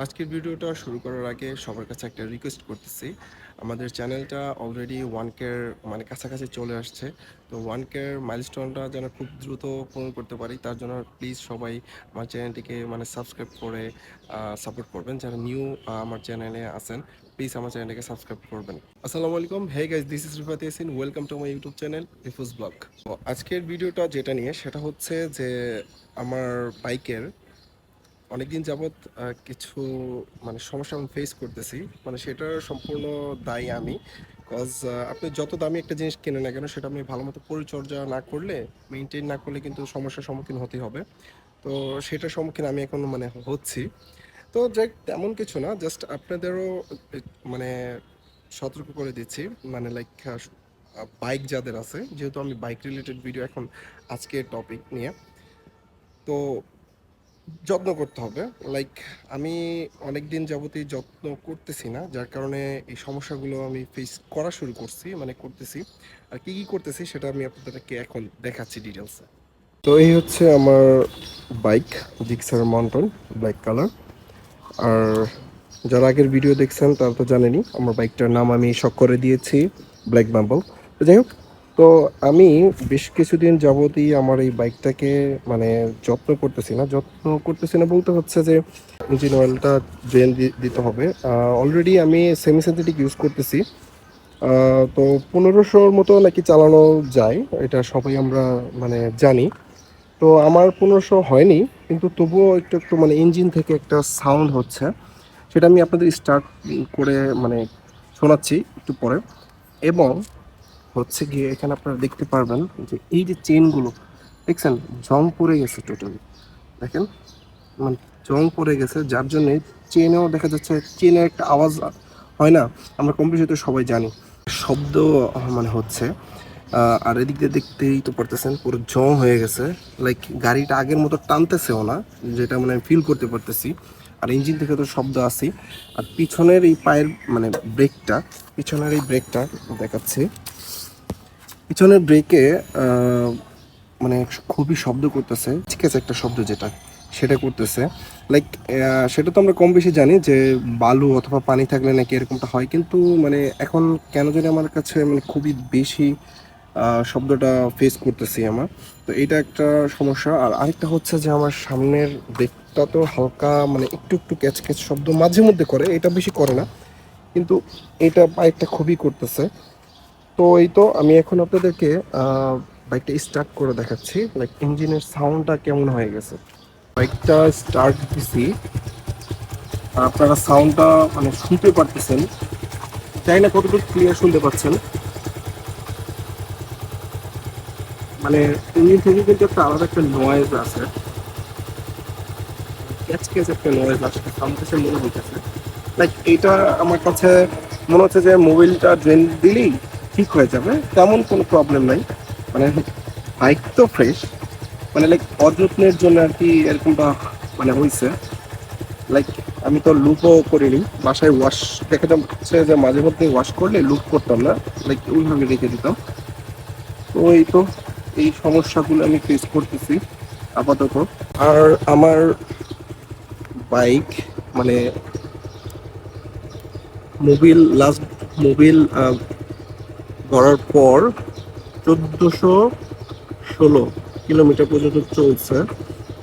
আজকের ভিডিওটা শুরু করার আগে সবার কাছে একটা রিকোয়েস্ট করতেছি। আমাদের চ্যানেলটা অলরেডি ওয়ান কেয়ার মানে কাছাকাছি চলে আসছে। তো ওয়ান কের মাইলস্টোনটা যেন খুব দ্রুত পূরণ করতে পারি, তার জন্য প্লিজ সবাই আমার চ্যানেলটিকে মানে সাবস্ক্রাইব করে সাপোর্ট করবেন। যারা নিউ আমার চ্যানেলে আছেন প্লিজ আমার চ্যানেলটিকে সাবস্ক্রাইব করবেন। আসসালামু আলাইকুম। Hey guys this is Rifat Yasin welcome to my YouTube channel রিফুজ vlog আজকের ভিডিওটা যেটা নিয়ে, সেটা হচ্ছে যে আমার বাইকের অনেকদিন যাবৎ কিছু মানে সমস্যা আমি ফেস করতেছি। মানে সেটার সম্পূর্ণ দায়ী আমি। কজ আপনি যত দামি একটা জিনিস কেনেন না কেন, সেটা আপনি ভালো মতো পরিচর্যা না করলে মেনটেন না করলে কিন্তু সমস্যার সম্মুখীন হতে হবে। তো, সেটার সম্মুখীন আমি এখন মানে হচ্ছি। তো, যাই তেমন কিছু না জাস্ট আপনাদেরও মানে সতর্ক করে দিচ্ছি। মানে লাইক বাইক যাদের আছে, যেহেতু আমি বাইক রিলেটেড ভিডিও এখন আজকের টপিক নিয়ে। তো যত্ন করতে হবে। লাইক আমি অনেক দিন যাবতই যত্ন করতেছি না, যার কারণে এই সমস্যাগুলো আমি ফেস করা শুরু করছি মানে করতেছি। আর কি কি করতেছি সেটা আমি আপনাদেরকে এখন দেখাচ্ছি ডিটেলসে তো এই হচ্ছে আমার bike Gixxer mountain black colour আর যারা আগের ভিডিও দেখছেন, তারা তো জানেনই, আমার বাইকটার নাম আমি শখ করে দিয়েছি ব্ল্যাক বাম্বল তো যাই হোক তো আমি বেশ কিছুদিন যাবতই আমার এই বাইকটাকে মানে যত্ন করতেছি না। যত্ন করতেছি না বলতে হচ্ছে যে ইঞ্জিন অয়েলটা ড্রেন দিতে হবে। অলরেডি আমি সেমি সিনথেটিক ইউজ করতেছি তো পনেরোশোর মতো নাকি চালানো যায়, এটা সবাই আমরা মানে জানি। তো আমার পনেরোশো হয়নি, কিন্তু তবুও একটু একটু মানে ইঞ্জিন থেকে একটা সাউন্ড হচ্ছে। সেটা আমি আপনাদের স্টার্ট করে মানে শোনাচ্ছি একটু পরে। এবং হচ্ছে গিয়ে এখানে আপনারা দেখতে পারবেন যে এই যে চেনগুলো দেখছেন? জং পড়ে গেছে টোটালি দেখেন? মানে জং পড়ে গেছে, যার জন্য চেনেও দেখা যাচ্ছে চেনের একটা আওয়াজ হয় না। আমরা কম বেশি তো সবাই জানি। শব্দ মানে হচ্ছে আর এদিক দিয়ে দেখতেই তো পারতেছেন, পুরো জং হয়ে গেছে। লাইক গাড়িটা আগের মতো টানতেছেও না, যেটা মানে আমি ফিল করতে পারতেছি। আর ইঞ্জিন থেকে তো শব্দ আসি আর পিছনের এই পায়ের মানে ব্রেকটা পিছনের এই ব্রেকটা দেখাচ্ছি। পিছনের ব্রেকে মানে খুবই শব্দ করতেছে। ঠিক আছে, একটা শব্দ যেটা, সেটা করতেছে। লাইক সেটা তো আমরা কম বেশি জানি যে বালু অথবা পানি থাকলে নাকি এরকমটা হয়। কিন্তু মানে এখন কেন জানি আমার কাছে মানে খুবই বেশি শব্দটা ফেস করতেছি আমার। তো এটা একটা সমস্যা। আর আরেকটা হচ্ছে যে আমার সামনের ব্রেকটা তো হালকা মানে একটু একটু ক্যাচ ক্যাচ শব্দ মাঝে মধ্যে করে। এটা বেশি করে না। কিন্তু এটা বাইকটা খুবই করতেছে। তো এই তো আমি এখন আপনাদেরকে বাইকটা স্টার্ট করে দেখাচ্ছি। লাইক ইঞ্জিনের সাউন্ডটা কেমন হয়ে গেছে? বাইকটা স্টার্ট দিছি। আপনারা সাউন্ডটা মানে শুনতে পারতেছেন। জানি না কতটুকু ক্লিয়ার শুনতে পাচ্ছেন। মানে ইঞ্জিন থেকে কিন্তু একটা আলাদা একটা নয়েজ আছে। ক্যাচ ক্যাচ একটা নয়েজ মনে হইতেছে। লাইক এটা আমার কাছে মনে হচ্ছে যে মোবাইলটা ড্রেন দিলেই ঠিক হয়ে যাবে, তেমন কোনো প্রবলেম নাই। মানে বাইক তো ফ্রেশ মানে লাইক অযত্নের জন্য আর কি এরকমটা মানে হয়েছে লাইক আমি তো লুপও করিনি, বাসায় ওয়াশ দেখা যাচ্ছে যে মাঝে মধ্যে ওয়াশ করলে লুপ করতাম না লাইক ওইভাবে রেখে দিতাম। তো এই তো, এই সমস্যাগুলো আমি ফেস করতেছি আপাতত। আর আমার বাইক মানে মোবিল লাস্ট মোবিল করার পর চোদ্দোশো ষোলো কিলোমিটার পর্যন্ত চলছে।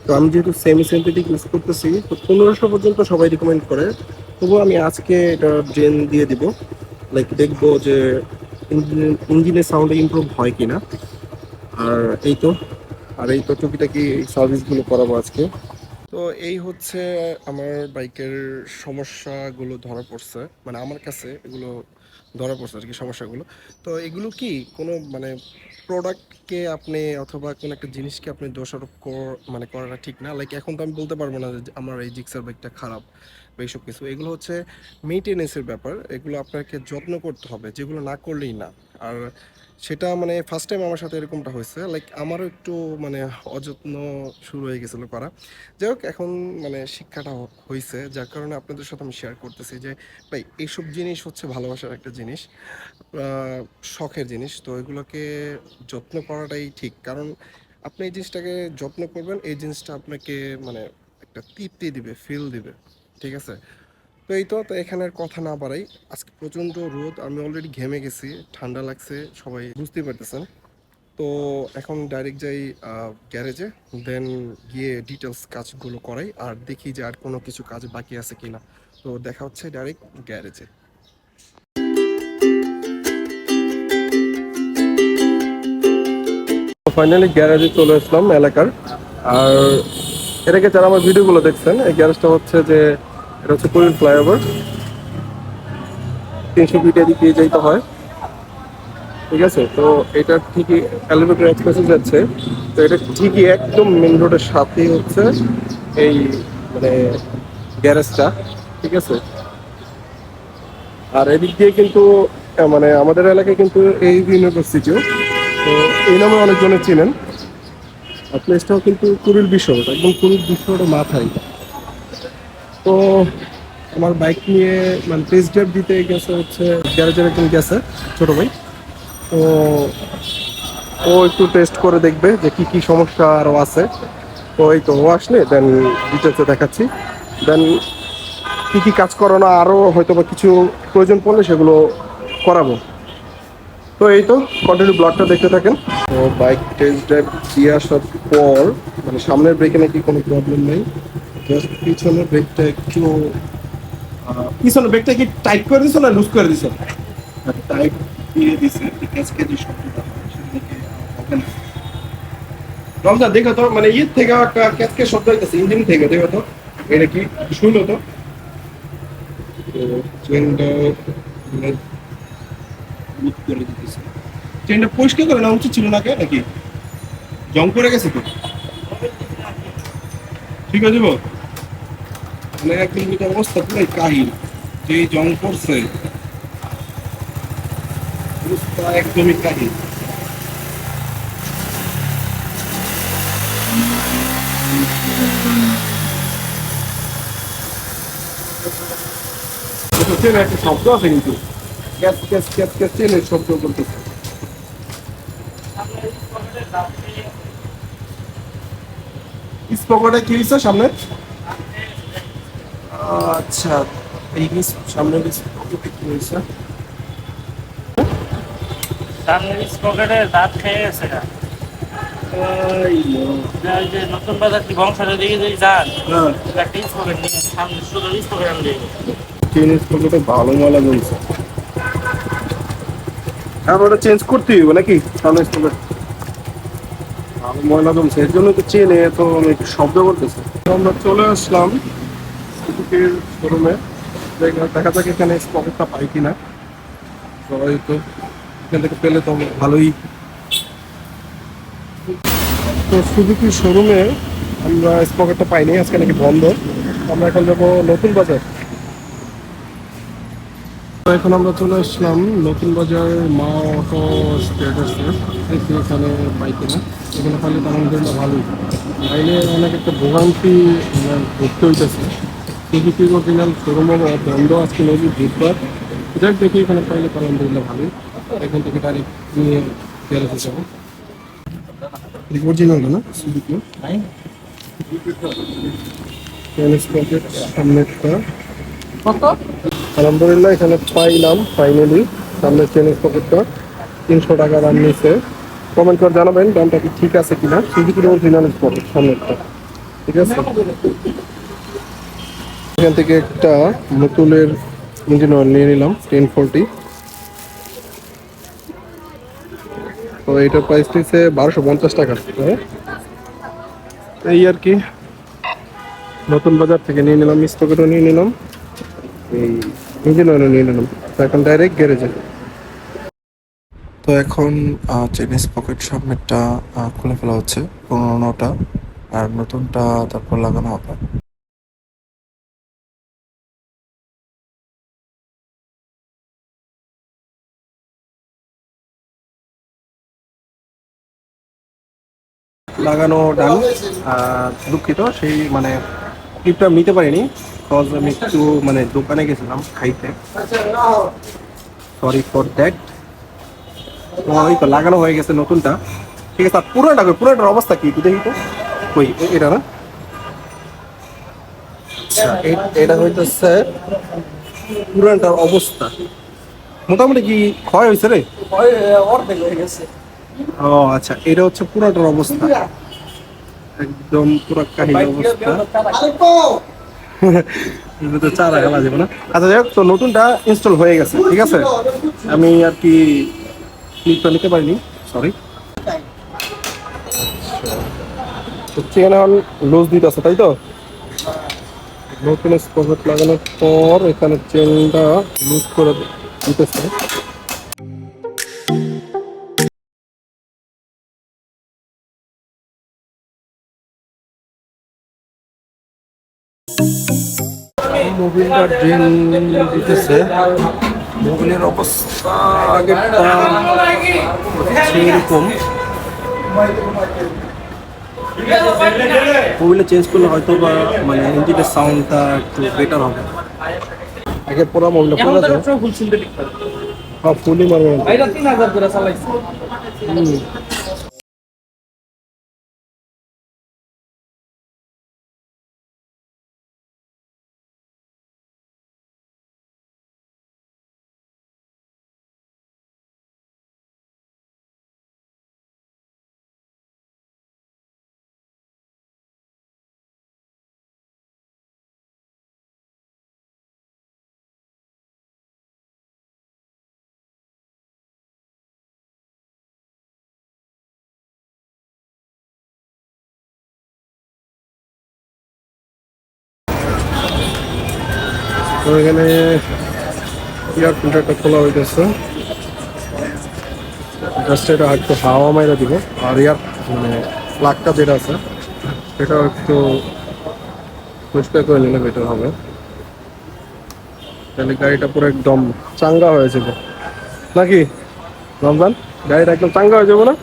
তো আমি যেহেতু সেমি সিনথেটিক ইউজ করতেছি, তো পনেরোশো পর্যন্ত সবাই রিকমেন্ড করে। তবুও আমি আজকে এটা ড্রেন দিয়ে দিব। লাইক দেখব যে ইঞ্জিন, ইঞ্জিনের সাউন্ডে ইমপ্রুভ হয় কি না আর এই তো, আর এই তো টুকিটাকি সার্ভিসগুলো করাবো আজকে। তো এই হচ্ছে আমার বাইকের সমস্যাগুলো ধরা পড়ছে। মানে আমার কাছে এগুলো ধরা পড়ছে আর কি সমস্যাগুলো। তো এগুলো কি কোনো মানে প্রোডাক্টকে আপনি অথবা কোনো একটা জিনিসকে আপনি দোষারোপ মানে করাটা ঠিক না? লাইক এখন তো আমি বলতে পারব না যে আমার এই জিক্সার বাইকটা খারাপ বা এইসব কিছু। এগুলো হচ্ছে মেনটেনেন্সের ব্যাপার। এগুলো আপনাকে যত্ন করতে হবে। যেগুলো না করলেই না। আর সেটা মানে ফার্স্ট টাইম আমার সাথে এরকমটা হয়েছে। লাইক আমারও একটু মানে অযত্ন শুরু হয়ে গেছিল করা। যাই হোক, এখন মানে শিক্ষাটা হয়েছে। যার কারণে আপনাদের সাথে আমি শেয়ার করতেছি যে, ভাই, এইসব জিনিস হচ্ছে ভালোবাসার একটা জিনিস শখের জিনিস। তো এগুলোকে যত্ন করাটাই ঠিক। কারণ আপনি এই জিনিসটাকে যত্ন করবেন, এই জিনিসটা আপনাকে মানে একটা তৃপ্তি দিবে ফিল দিবে। ঠিক আছে? তো এই তো তো এখানে আর কথা না বাড়াই। আজকে প্রচণ্ড রোদ, আমি অলরেডি ঘেমে গেছি, ঠান্ডা লাগছে, সবাই বুঝতেই পারতেছেন। তো এখন ডাইরেক্ট যাই গ্যারেজে দেন গিয়ে ডিটেলস কাজগুলো করাই, আর দেখি যে আর কোনো কিছু কাজ বাকি আছে কিনা। তো দেখা হচ্ছে ডাইরেক্ট গ্যারেজে ফাইনালি গ্যারেজে চলে আসলাম এলাকার। আর এর আগে যারা আমার ভিডিওগুলো দেখছেন, এই গ্যারেজটা হচ্ছে যে এটা হচ্ছে কুড়িল ফ্লাইওভার তিনশো ফিটে দিকে যাইতে হয়। ঠিক আছে? তো এটা ঠিকই এলিভেটর এক্সপ্রেসে যাচ্ছে। তো এটা ঠিকই একদম মেন রোডের সাথেই হচ্ছে এই মানে গ্যারেজটা ঠিক আছে? আর এদিক দিয়ে কিন্তু মানে আমাদের এলাকায় কিন্তু এই ইউনিভার্সিটিও তো এই নামে অনেকজনে চিনেন। আর প্লেসটাও কিন্তু কুড়িল বিশ্ব একদম কুড়িল বিশ্ব মাথায়। তো আমার বাইক নিয়ে মানে টেস্ট ড্রাইভ দিতে গেছে হচ্ছে গ্যারেজের একজন গেছে, ছোট ভাই। তো ও একটু টেস্ট করে দেখবে যে কি কি সমস্যা আরও আছে। তো এই তো ও আসলে দেন ডিটেলসে দেখাচ্ছি। দেন কি কি কাজ করানো আরও হয়তো বা কিছু প্রয়োজন পড়লে সেগুলো করাবো। তো এই তো কন্টিনিউ ব্লগটা দেখতে থাকেন। তো বাইক টেস্ট ড্রাইভ দিয়ে আসার পর মানে সামনের ব্রেকে নাকি কোনো প্রবলেম নেই। পিছনের ব্রেকটা একটু পিছনের ব্রেকটা কি টাইট করে দিছো না লুজ করে দিছো? টাইট দিয়ে দিছে। হয় হবে না? রমজান, দেখো তো মানে ইয়ে থেকে একটা ক্যাচকে শব্দ ইঞ্জিন থেকে, দেখো তো। এটা কি? শুনলো তো। মানে পরিষ্কার করে না উচিত ছিল না কে নাকি? জং করে গেছে তো? ঠিক আছে বল। মানে একদম কিন্তু অবস্থা পুরাই কাহিল যে জং করছে। একদমই কাহিল। একটা শব্দ আছে কিন্তু। শব্দ করতেছে স্পকটা কি হয়েছে সামনে? আচ্ছা এই হয়েছে? সামনের পকেটে দাঁত খেয়ে গেছে। যে নতুন বাজার কি বংশের দিকে যদি যান হ্যাঁ। একটা স্পকেট নিয়ে সামনে শুধু স্পকেট চেন ভালো ওটা চেঞ্জ করতে নাকি? স্পকেট। ভালো ময়লা জমছে এর জন্য তো চেনে তো একটু শব্দ করতেছে। তো আমরা চলে আসলাম সুজুকির শোরুমে দেখা যাক এখানে স্পকেটটা পাই কিনা। তো এখান থেকে পেলে তো ভালোই। তো সুজুকির শোরুমে আমরা স্পকেটটা পাইনি, আজকে নাকি বন্ধ। আমরা এখন যাব নতুন বাজার। তো এখন আমরা চলে আসলাম নতুন বাজার মা অটো স্টেটাসে দেখি এখানে পাই কিনা। এখানে পাইলে তো আলহামদুলিল্লাহ ভালোই। পাইলে অনেক একটা ভোগান্তি ভুগতে হইতেছে। সুজুকি অরিজিনাল শোরুমও বন্ধ আজকে নদী বুধবার। যাক দেখি এখানে পাইলে আলহামদুলিল্লাহ ভালোই। এখান থেকে ডাইরেক্ট নিয়ে গ্যারেজে যাব। অরিজিনাল না? সুজুকি আলহামদুলিল্লাহ এখানে পাইলাম ফাইনালি সামনে চেনের পকেটটা তিনশো টাকা দাম নিছে। কমেন্ট করে জানাবেন দামটা কি ঠিক আছে কিনা। সুজুকির অরিজিনাল পকেট সামনেরটা ঠিক আছে? এখান থেকে একটা মুতুলের ইঞ্জিন অয়েল নিয়ে নিলাম টেন ফোরটি তো এটার প্রাইস নিচ্ছে বারোশো পঞ্চাশ টাকা। হ্যাঁ? এই আর কি। নতুন বাজার থেকে নিয়ে নিলাম মিস্টকেটও নিয়ে নিলাম। এই ইঞ্জিন অয়েলও নিয়ে নিলাম। তো এখন ডাইরেক্ট গ্যারেজে তো এখন চেনিস পকেট সামনেরটা খুলে ফেলা হচ্ছে। পুরোনোটা আর নতুনটা তারপর লাগানো হবে। লাগানো ডান দুঃখিত সেই মানে ক্লিপটা নিতে পারিনি বিকজ আমি একটু মানে দোকানে গেছিলাম খাইতে। সরি ফর দ্যাট ওই তো লাগানো হয়ে গেছে নতুনটা। ঠিক আছে পুরোটা পুরোটার অবস্থা কি? একটু দেখি তো। কই? এটা না? আচ্ছা এটা হইতেছে পুরানটার অবস্থা। মোটামুটি কি ক্ষয় হয়েছে রে? ক্ষয় অর্ধেক হয়ে গেছে। ও আচ্ছা এটা হচ্ছে পুরাটার অবস্থা। একদম পুরো কাহিনী অবস্থা। এটা তো চারা খেলা যাবে না। আচ্ছা যাই তো নতুনটা ইনস্টল হয়ে গেছে, ঠিক আছে? আমি আর কি ক্লিপটা নিতে পারিনি সরি চেন এখন লুজ দিতেছে তাই তো? নতুন স্পকেট লাগানোর পর এখানে চেনটা লুজ করে দিতেছে। মোবিলটা ড্রেন দিতেছে। মোবিলের অবস্থা আগেরটা এরকম। মোবিলে চেঞ্জ করলে হয়তো বা মানে ইঞ্জিনের সাউন্ডটা একটু বেটার হবে। আগে পুরো মোবিলটা পুরো যায় হ্যাঁ ফুলই মারবে এটা তিন হাজার করে চালাইছে। তো এখানে এয়ার ফিল্টারটা খোলা হইতেছে। জাস্ট এটা একটু হাওয়া মাইরা দিব। আর এয়ার মানে প্লাগটা যেটা আছে সেটাও একটু পরিষ্কার করে নিলে বেটার হবে। তাহলে গাড়িটা পুরো একদম চাঙ্গা হয়ে যাবে। নাকি? রমজান, গাড়িটা একদম চাঙ্গা হয়ে যাবে না?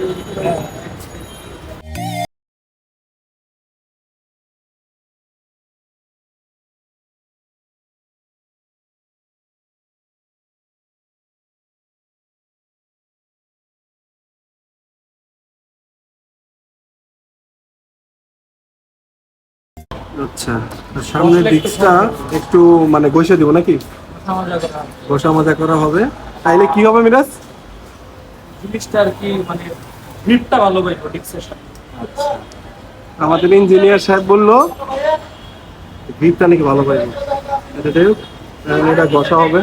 আচ্ছা সামনের দিকটা একটু মানে বসে দিব নাকি? বসা মজা করা হবে। তাইলে কি হবে মিরাজ? জিনিসটা আর কি মানে গ্রিপটা ভালো পাইব ডিক্সের সাথে আমাদের ইঞ্জিনিয়ার সাহেব বলল গ্রিপটা নাকি ভালো পাইব। এটা যাই হোক এটা বসা হবে।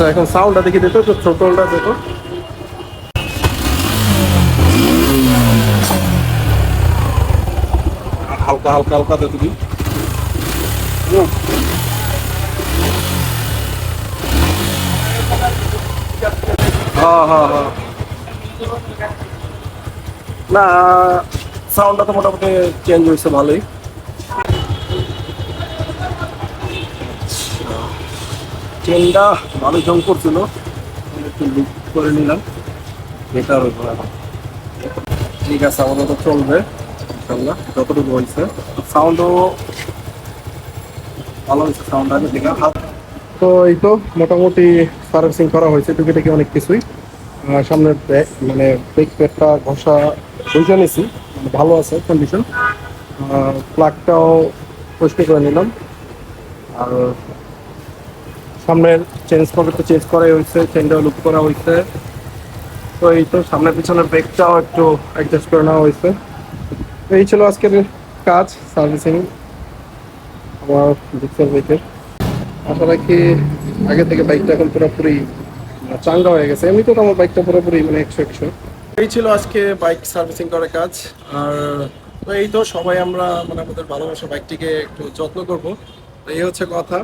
আচ্ছা এখন সাউন্ডটা দেখি দিত তো ছোটটা দেখো। হালকা হালকা হালকা দেখো দিই হ্যাঁ। হ্যাঁ হ্যাঁ না সাউন্ডটা তো মোটামুটি চেঞ্জ হয়েছে ভালোই। চেনটা ভালো জং করছিল। একটু লুক করে নিলাম। বেটার হইব ঠিক আছে আমাদের তো চলবে ইনশাল্লাহ যতটুকু হয়েছে। সাউন্ডও ভালো হয়েছে সাউন্ড আগে থেকে তো এই তো মোটামুটি সার্ভিসিং করা হয়েছে, টুকিটাকি অনেক কিছুই। সামনের মানে ব্রেক প্যাডটা ঘষা বুঝে নিছি। মানে ভালো আছে কন্ডিশন প্লাগটাও পরিষ্কার করে নিলাম। আর সামনের চেঞ্জ পকেটটা চেঞ্জ করাই হয়েছে চেনটাও লুক করা হয়েছে। তো এই তো সামনের পিছনের ব্রেকটাও একটু অ্যাডজাস্ট করে নেওয়া হয়েছে। তো এই ছিল আজকের কাজ সার্ভিসিং আমার ডিক্সেল বাইকের আশা রাখি আগে থেকে বাইকটা এখন পুরোপুরি চাঙ্গা হয়ে গেছে। এমনিতেও তো আমার বাইকটা পুরোপুরি মানে একশো একশো। এই ছিল আজকে বাইক সার্ভিসিং করার কাজ। আর তো এই তো সবাই আমরা মানে আমাদের ভালোবাসা বাইকটিকে একটু যত্ন করব। এই হচ্ছে কথা।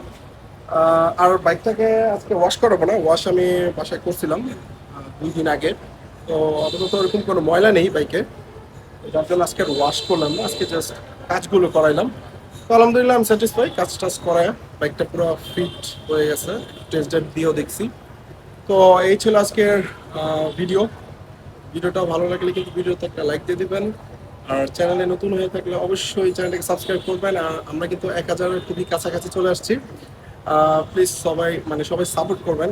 আর বাইকটাকে আজকে ওয়াশ করাবো না ওয়াশ আমি বাসায় করছিলাম দুই দিন আগে। তো আপাতত ওরকম কোনো ময়লা নেই বাইকে। যার জন্য আজকে ওয়াশ করলাম না, আজকে জাস্ট কাজগুলো করাইলাম। তো আলহামদুলিল্লাহ আমি স্যাটিসফাই কাজ টাজ করায় বাইকটা পুরো ফিট হয়ে গেছে টেস্ট ড্রাইভ দিয়েও দেখছি। তো এই ছিল আজকের ভিডিও ভিডিওটা ভালো লাগলে কিন্তু ভিডিওতে একটা লাইক দিয়ে দিবেন। আর চ্যানেলে নতুন হয়ে থাকলে অবশ্যই চ্যানেলটাকে সাবস্ক্রাইব করবেন। আর আমরা কিন্তু এক হাজারের খুবই কাছাকাছি চলে আসছি। প্লিজ সবাই মানে সবাই সাপোর্ট করবেন।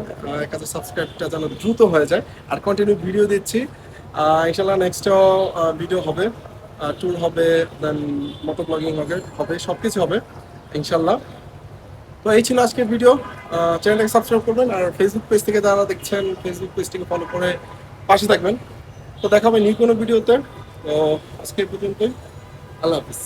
হাজার সাবস্ক্রাইবটা যেন দ্রুত হয়ে যায়। আর কন্টিনিউ ভিডিও দিচ্ছি। ইনশাল্লাহ নেক্সটও ভিডিও হবে। ট্যুর হবে দেন মতো ব্লগিং হবে হবে সব কিছু হবে ইনশাল্লাহ তো এই ছিল আজকের ভিডিও চ্যানেলটাকে সাবস্ক্রাইব করবেন আর ফেসবুক পেজ থেকে যারা দেখছেন ফেসবুক পেজটিকে ফলো করে পাশে থাকবেন। তো দেখা হবে নিউ কোনো ভিডিওতে তো আজকের পর্যন্তই। আল্লাহ হাফিজ।